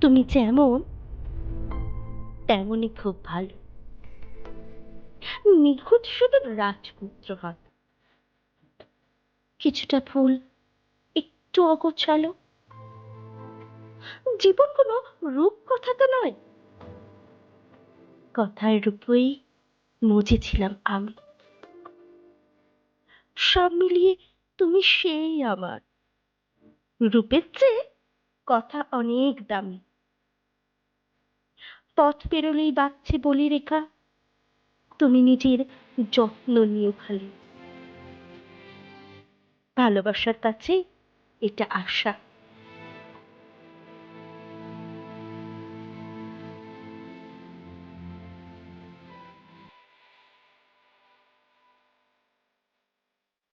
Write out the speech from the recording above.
তুমি যেমন, তেমনই খুব ভালো। নিখুঁত শুধু রাজপুত্র হন। কিছুটা ফুল একটু অগোছালো। জীবন কোনো রূপ কথা তো নয়। কথার রূপই মুজেছিলাম আমি। সব মিলিয়ে তুমি সেই আমার। রূপের চেয়ে কথা অনেক দামি। পথ পেরোলেই বাঁচছে বলি রেখা তুমি নিজের যত্ন নিও খালি। ভালোবাসার কাছে এটা আশা।